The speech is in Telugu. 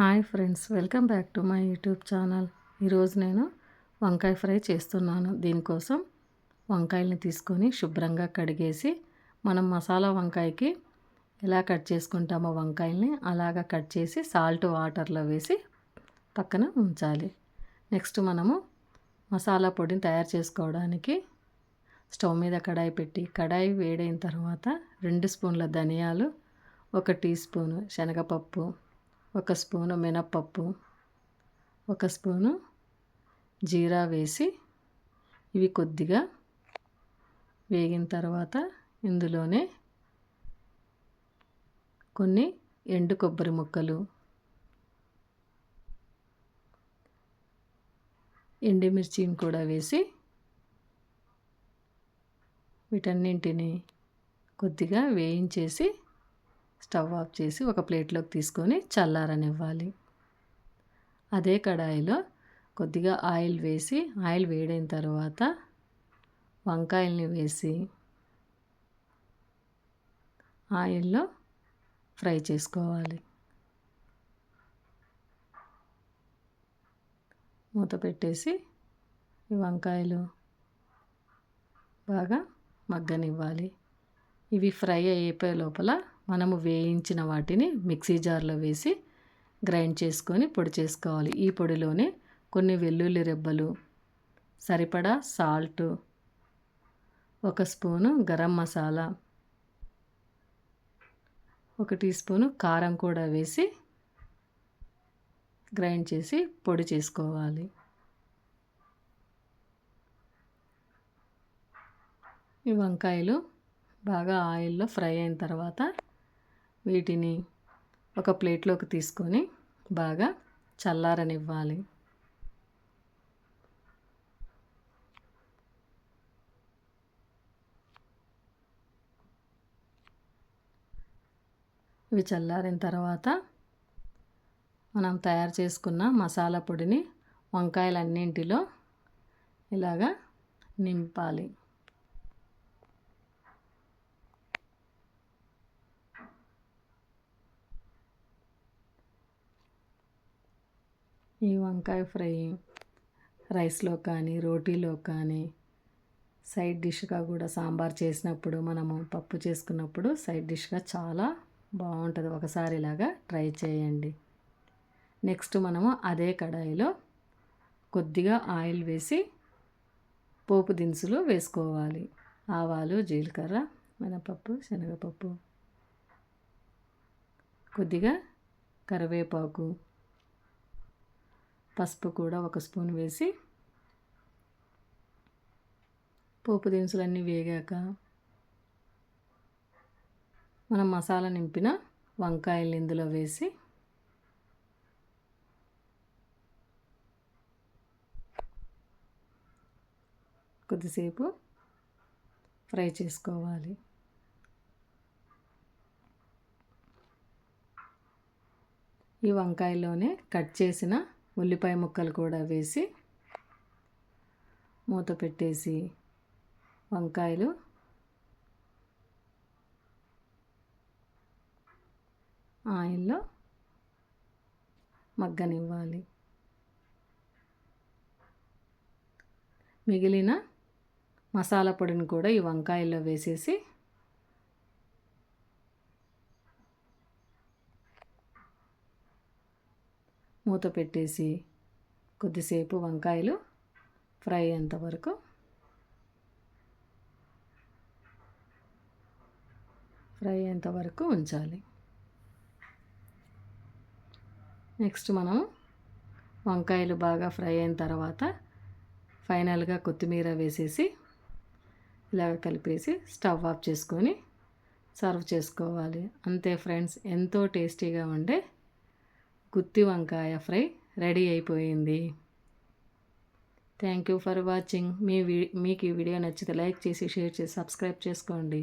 Hi friends welcome back to my YouTube channel. ఈరోజు నేను వంకాయ ఫ్రై చేస్తున్నాను. దీనికోసం వంకాయల్ని తీసుకొని శుభ్రంగా కడిగేసి మనం మసాలా వంకాయకి ఎలా కట్ చేసుకుంటామో వంకాయల్ని అలాగా కట్ చేసి సాల్ట్ వాటర్లో వేసి పక్కన ఉంచాలి. నెక్స్ట్ మనము మసాలా పొడిని తయారు చేసుకోవడానికి స్టవ్ మీద కడాయి పెట్టి కడాయి వేడైన తర్వాత రెండు స్పూన్ల ధనియాలు ఒక టీ స్పూను శనగపప్పు ఒక స్పూను మినప్పప్పు ఒక స్పూను జీరా వేసి ఇవి కొద్దిగా వేగిన తర్వాత ఇందులోనే కొన్ని ఎండు కొబ్బరి ముక్కలు ఎండుమిర్చిని కూడా వేసి వీటన్నింటిని కొద్దిగా వేయించేసి స్టవ్ ఆఫ్ చేసి ఒక ప్లేట్లోకి తీసుకొని చల్లారనివ్వాలి. అదే కడాయిలో కొద్దిగా ఆయిల్ వేసి ఆయిల్ వేడైన తర్వాత వంకాయల్ని వేసి ఆయిల్లో ఫ్రై చేసుకోవాలి. మూత పెట్టేసి ఈ వంకాయలు బాగా మగ్గనివ్వాలి. ఇవి ఫ్రై అయిపోయే లోపల మనము వేయించిన వాటిని మిక్సీ జార్లో వేసి గ్రైండ్ చేసుకొని పొడి చేసుకోవాలి. ఈ పొడిలోనే కొన్ని వెల్లుల్లి రెబ్బలు సరిపడా సాల్ట్ ఒక స్పూను గరం మసాలా ఒక టీ స్పూను కారం కూడా వేసి గ్రైండ్ చేసి పొడి చేసుకోవాలి. ఈ వంకాయలు బాగా ఆయిల్లో ఫ్రై అయిన తర్వాత వీటిని ఒక ప్లేట్లోకి తీసుకొని బాగా చల్లారనివ్వాలి. ఇవి చల్లారిన తర్వాత మనం తయారు చేసుకున్న మసాలా పొడిని వంకాయలన్నింటిలో ఇలాగా నింపాలి. ఈ వంకాయ ఫ్రై రైస్లో కానీ రోటీలో కానీ సైడ్ డిష్గా కూడా సాంబార్ చేసినప్పుడు మనము పప్పు చేసుకున్నప్పుడు సైడ్ డిష్గా చాలా బాగుంటుంది. ఒకసారి ఇలాగా ట్రై చేయండి. నెక్స్ట్ మనము అదే కడాయిలో కొద్దిగా ఆయిల్ వేసి పోపు దినుసులు వేసుకోవాలి. ఆవాలు జీలకర్ర మినపప్పు శనగపప్పు కొద్దిగా కరివేపాకు పసుపు కూడా ఒక స్పూన్ వేసి పోపు దినుసులన్నీ వేగాక మనం మసాలా నింపిన వంకాయలు ఇందులో వేసి కొద్దిసేపు ఫ్రై చేసుకోవాలి. ఈ వంకాయలోనే కట్ చేసిన ఉల్లిపాయ ముక్కలు కూడా వేసి మూత పెట్టేసి వంకాయలు ఆయిల్లో మగ్గనివ్వాలి. మిగిలిన మసాలా పొడిని కూడా ఈ వంకాయల్లో వేసేసి మూత పెట్టేసి కొద్దిసేపు వంకాయలు ఫ్రై అయ్యేంత వరకు ఫ్రై అయ్యేంత వరకు ఉంచాలి. నెక్స్ట్ మనం వంకాయలు బాగా ఫ్రై అయిన తర్వాత ఫైనల్గా కొత్తిమీర వేసేసి ఇలాగ కలిపేసి స్టవ్ ఆఫ్ చేసుకొని సర్వ్ చేసుకోవాలి. అంతే ఫ్రెండ్స్ ఎంతో టేస్టీగా ఉండే గుత్తి వంకాయ ఫ్రై రెడీ అయిపోయింది. థ్యాంక్ యూ ఫర్ వాచింగ్ మీ మీకు ఈ వీడియో నచ్చితే లైక్ చేసి షేర్ చేసి సబ్స్క్రైబ్ చేసుకోండి.